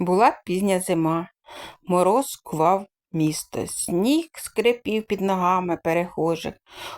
Була пізня зима, мороз кував місто, сніг скрипів під ногами перехожих,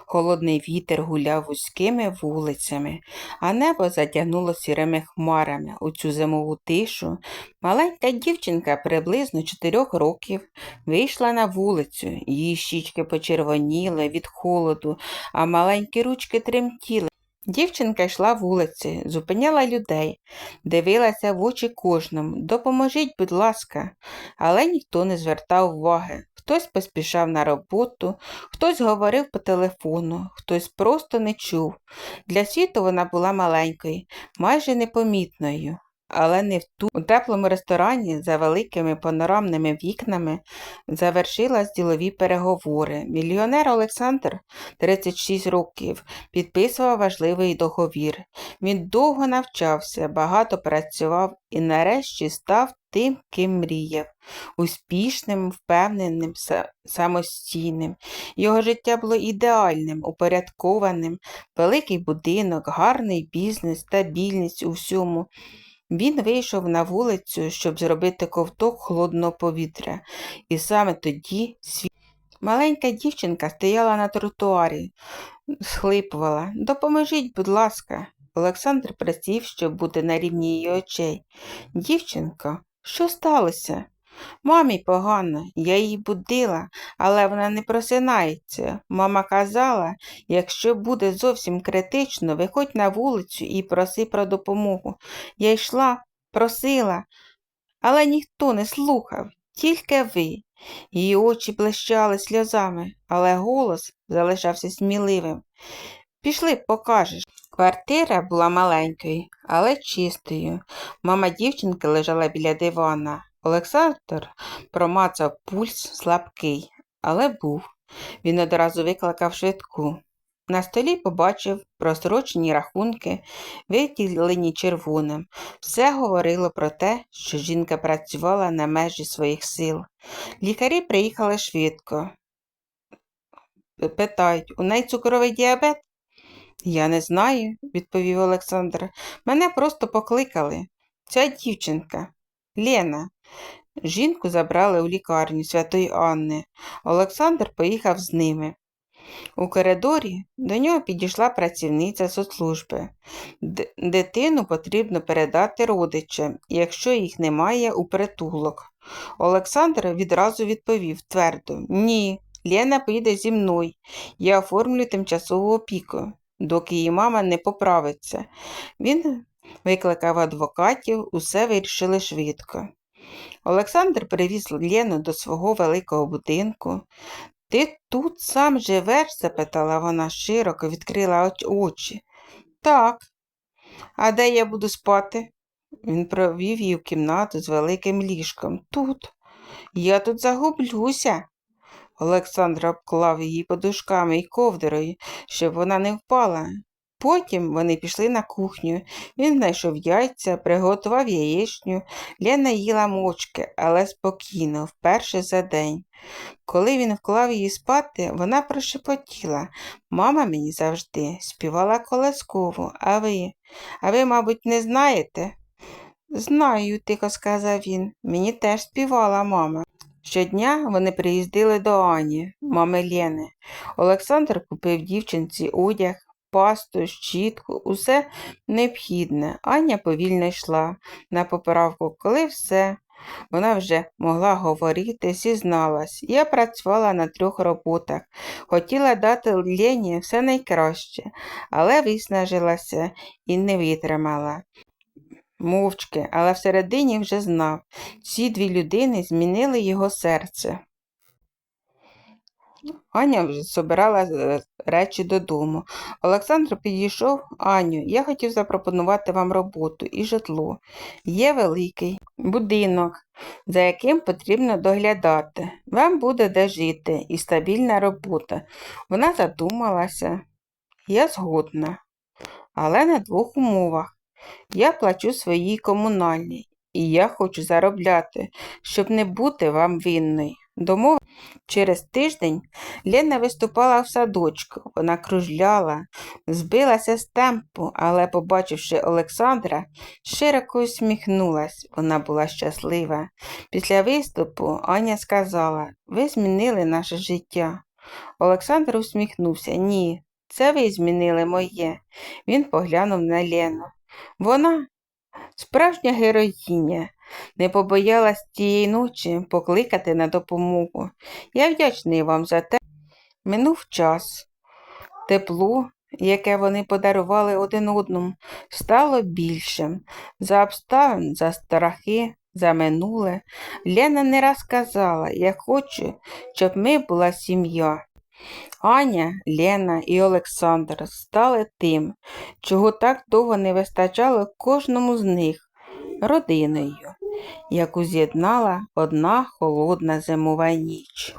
холодний вітер гуляв вузькими вулицями, а небо затягнуло сірими хмарами. У цю зимову тишу маленька дівчинка приблизно чотирьох років вийшла на вулицю. Її щічки почервоніли від холоду, а маленькі ручки тремтіли. Дівчинка йшла вулиці, зупиняла людей, дивилася в очі кожному. Допоможіть, будь ласка, але ніхто не звертав уваги. Хтось поспішав на роботу, хтось говорив по телефону, хтось просто не чув. Для світу вона була маленькою, майже непомітною. Але не в ту у теплому ресторані за великими панорамними вікнами завершилась ділові переговори. Мільйонер Олександр, 36 років, підписував важливий договір. Він довго навчався, багато працював і нарешті став тим, ким мріяв, успішним, впевненим, самостійним. Його життя було ідеальним, упорядкованим, великий будинок, гарний бізнес, стабільність у всьому. Він вийшов на вулицю, щоб зробити ковток холодного повітря, і саме тоді світ. Маленька дівчинка стояла на тротуарі, схлипувала. Допоможіть, будь ласка. Олександр присів, щоб бути на рівні її очей. Дівчинка, що сталося? Мамі погано, я її будила, але вона не просинається. Мама казала, якщо буде зовсім критично, виходь на вулицю і проси про допомогу. Я йшла, просила, але ніхто не слухав, тільки ви. Її очі блищали сльозами, але голос залишався сміливим. Пішли, покажеш. Квартира була маленькою, але чистою. Мама дівчинки лежала біля дивана. Олександр промацав пульс слабкий, але був. Він одразу викликав швидку. На столі побачив просрочені рахунки, виділені червоним. Все говорило про те, що жінка працювала на межі своїх сил. Лікарі приїхали швидко. Питають, у неї цукровий діабет? Я не знаю, відповів Олександр. Мене просто покликали. Ця дівчинка, Лена. Жінку забрали у лікарню Святої Анни. Олександр поїхав з ними. У коридорі до нього підійшла працівниця соцслужби. Дитину потрібно передати родичам, якщо їх немає у притулок. Олександр відразу відповів твердо Ні, Лена поїде зі мною. Я оформлю тимчасову опіку, доки її мама не поправиться. Він викликав адвокатів, усе вирішили швидко. Олександр привіз Лену до свого великого будинку. Ти тут сам живеш? запитала вона широко, відкрила очі. Так. А де я буду спати? Він провів її в кімнату з великим ліжком. Тут. Я тут загублюся. Олександр обклав її подушками і ковдрою, щоб вона не впала. Потім вони пішли на кухню. Він знайшов яйця, приготував яєчню. Лена їла мовчки, але спокійно, вперше за день. Коли він вклав її спати, вона прошепотіла. Мама мені завжди співала колескову, а ви? А ви, мабуть, не знаєте? Знаю, тихо сказав він. Мені теж співала мама. Щодня вони приїздили до Ані, мами Лєни. Олександр купив дівчинці одяг, пасту, щітку, усе необхідне. Аня повільно йшла на поправку, коли все. Вона вже могла говорити, зізналась. Я працювала на трьох роботах, хотіла дати Лені все найкраще, але виснажилася і не витримала. Мовчки, але всередині вже знав. Ці дві людини змінили його серце. Аня вже собирала е, речі додому. Олександр підійшов. Аню, я хотів запропонувати вам роботу і житло. Є великий будинок, за яким потрібно доглядати. Вам буде де жити і стабільна робота. Вона задумалася. Я згодна, але на двох умовах. Я плачу свої комунальні, і я хочу заробляти, щоб не бути вам винною. Домов. Через тиждень Лена виступала в садочку. Вона кружляла, збилася з темпу, але, побачивши Олександра, широко усміхнулась. Вона була щаслива. Після виступу Аня сказала: Ви змінили наше життя. Олександр усміхнувся. Ні, це ви змінили моє. Він поглянув на Лену. Вона справжня героїня. Не побоялась тієї ночі покликати на допомогу. Я вдячний вам за те. Минув час. Тепло, яке вони подарували один одному, стало більшим. За обставин, за страхи, за минуле. Лена не раз казала, я хочу, щоб ми була сім'я. Аня, Лена і Олександр стали тим, чого так довго не вистачало кожному з них родиною, яку з'єднала одна холодна зимова ніч.